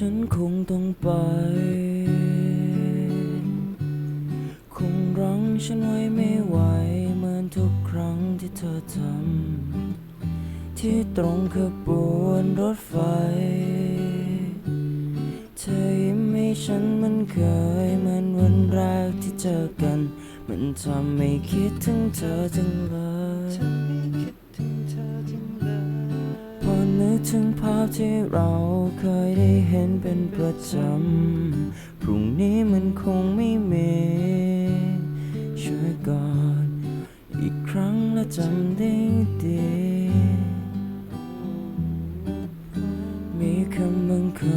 ฉันคงต้องไป คงรั้งฉันไว้ไม่ไหว เหมือนทุกครั้งที่เธอทำ ที่ตรงขบวนรถไฟ เธอยิ้มให้ฉันมันเคยเหมือนวันแรกที่เจอกัน มันทำให้คิดถึงเธอจังเลย ถึงภาพที่เราเคยได้เห็นเป็นประจำ พรุ่งนี้มันคงไม่มีช่วยกอดอีกครั้งและจำได้ดีมีคำบางคำ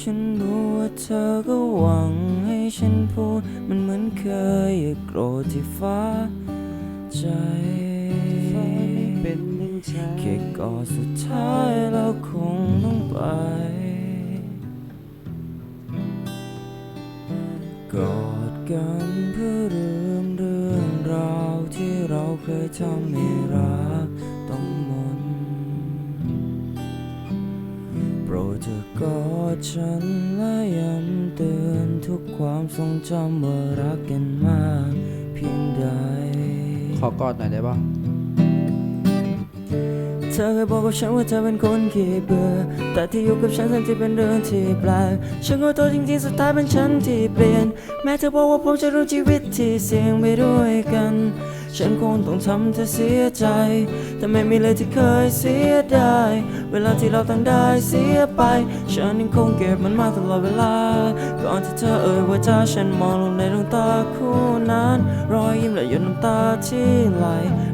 ฉันรู้ว่าเธอก็หวังให้ฉันพูด มันเหมือนเคยอย่าโกรธที่ฟ้าใจ เป็นหนึ่งใจแค่ก่อสุดท้ายเราคงต้องไป กอดกันเพื่อลืมเรื่องราวที่เราเคยทำให้รักต้องมน โปรดเธอกอดฉันและย้ำเตือนทุกความทรงจำว่ารักกันมากเพียงใด ขอกอดหน่อยได้ปะ เธอเคยบอกกับฉันว่าเธอเป็นคนขี้เบื่อ แต่ที่อยู่กับฉันทั้งที่เป็นเรื่องที่แปลกฉันขอโทษจริงๆสุดท้ายเป็นฉันที่เปลี่ยน แม้เธอบอกว่าผมจะรู้ชีวิตที่เสี่ยงไปด้วยกัน ฉันคงต้องทำเธอเสียใจ แต่ไม่มีเลยที่เคยเสียดาย เวลาที่เราต้องได้เสียไป ฉันยังคงเก็บมันมาตลอดเวลา ก่อนที่เธอเอ่ยว่าจะฉันมองลงในดวงตาคู่นั้น รอยยิ้มและหยดน้ำตาที่ไหล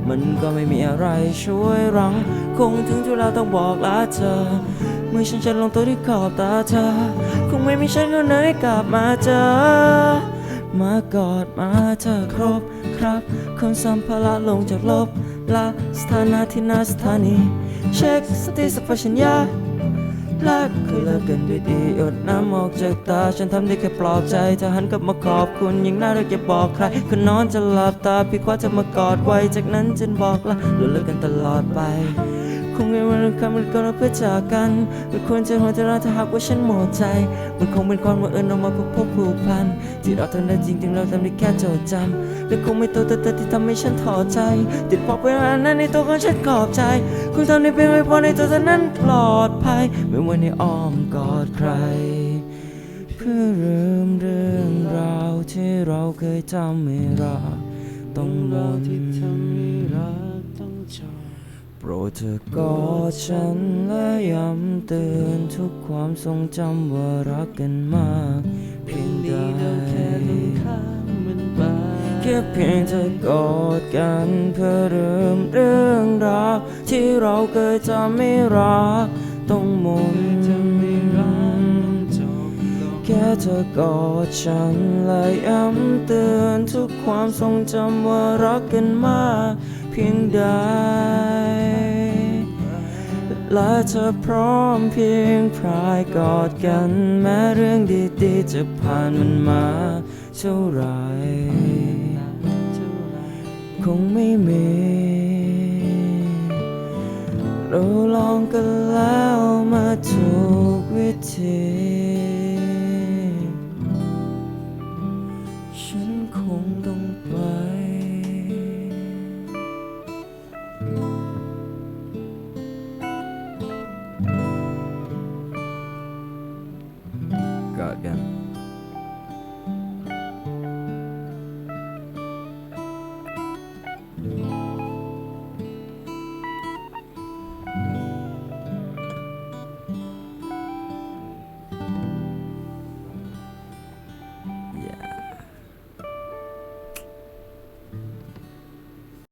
มันก็ไม่มีอะไรช่วยรั้ง คงถึงที่เราต้องบอกลาเธอเมื่อฉันจะลงตัวที่ขอบตาเธอ คงไม่มีฉันคนไหนกลับมาเจอ มากอดมาเธอครบครับคนสัมภาระลงจากลบลาสถานะที่น้าสถานี เช็คสติสัพพัญญารักเคยเลิกกันด้วยดีหยดน้ำออกจากตา ฉันทำได้แค่ปลอบใจเธอหันกลับมาขอบคุณยิ่งน่ารักอย่าบอกใครคนนอนจะหลับตาพี่คว้าเธอมากอดไว้จากนั้นจึงบอกลาเราเลิกกันตลอดไป คงเป็นวันคำมันก็เราเพื่อจากกันไม่ควรจะหัวใจะรักถ้าหากว่าฉันหมดใจ มันคงเป็นความบังเอิญออกมาพบพบผูกพัน ที่เราทำได้จริงๆเราทำได้แค่จดจำและคงไม่ตัวเธอที่ทำให้ฉันถอดใจ ติดบอกเวลานั้นในตัวของฉันขอบใจ คุณทำได้เป็นไว้พอในตัวเธอนั้นปลอดภัย ไม่ว่าในอ้อมกอดใคร เพื่อลืมเรื่องราวที่เราเคยทำให้รักต้องมเรานที่ทำ รดเธอกอดฉันและย้ำเตือนทุกความทรงจำว่ารักกันมากเพียงใดแค่ข้างมันไปแค่เพียงเธอกอดกันเพื่อลืมเรื่องราวที่เราเคยทำให้รักต้องมนจะไม่รักต้องจบแค่เธอกอดฉันและย้ำเตือนทุกความทรงจำว่ารักกันมากเพียงใด และเธอพร้อมเพียงพรายกอดกัน แม้เรื่องดีๆ จะผ่านมันมาเท่าไหรคงไม่มีเราลองกันแล้วมาถูกวิธีฉันคงต้องไป again.